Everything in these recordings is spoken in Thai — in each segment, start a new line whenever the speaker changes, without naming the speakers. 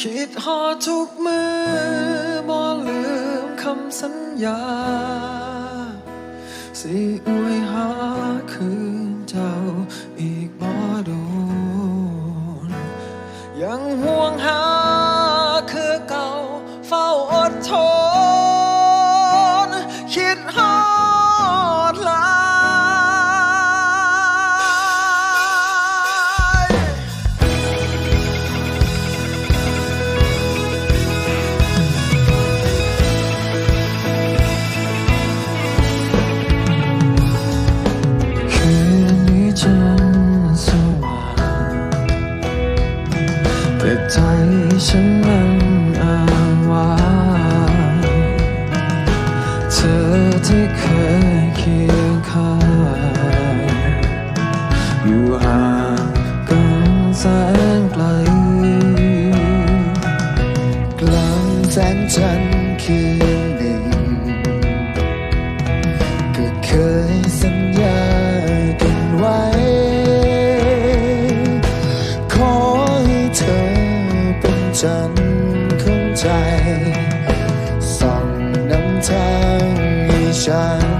คิดหอดทุกมือบ่ลืมคำสัญญา สิอวยหาคืนเจ้าอีกบ่โดน ยังห่วงหาคือเก่าเฝ้าอดทน
งจันทร์คืนหนึ่ง ก็เคยสัญญากันไว้ ขอให้เธอเป็นจันทร์ของใจ ส่องนำทางให้ฉันวัน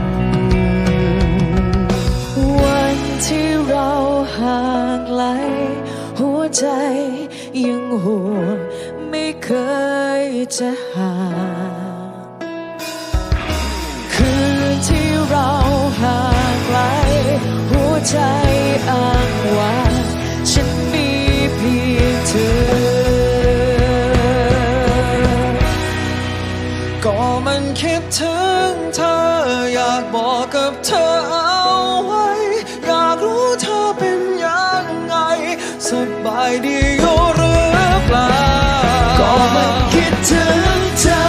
ยังห
่วง
ไม่เ
ค
ยจะ
ห่างคืนที่เราห่างไกลหัวใจอ้างว้างฉันมีเพียงเธอ
ก็มันคิดถึงเธออยากบอกกับเธอเอาไว้ อยากรู้เธอเป็นยังไงสบายดี ก็มันค
ิดถึงเธอ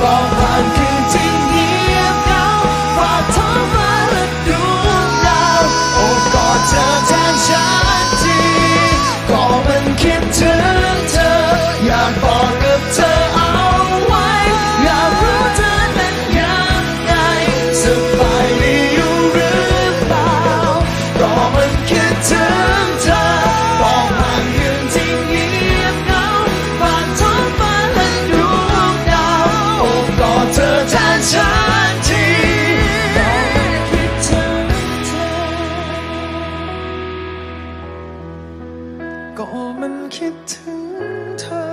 บอกผ่านคืนที่เงียบเงาฝากท้องฟ้าและดวดาวโอบกอดเธอแทนฉันทีก็มันคิดถึง ฉันที
คิดถึงเธอ ก็มันคิดถึงเธอ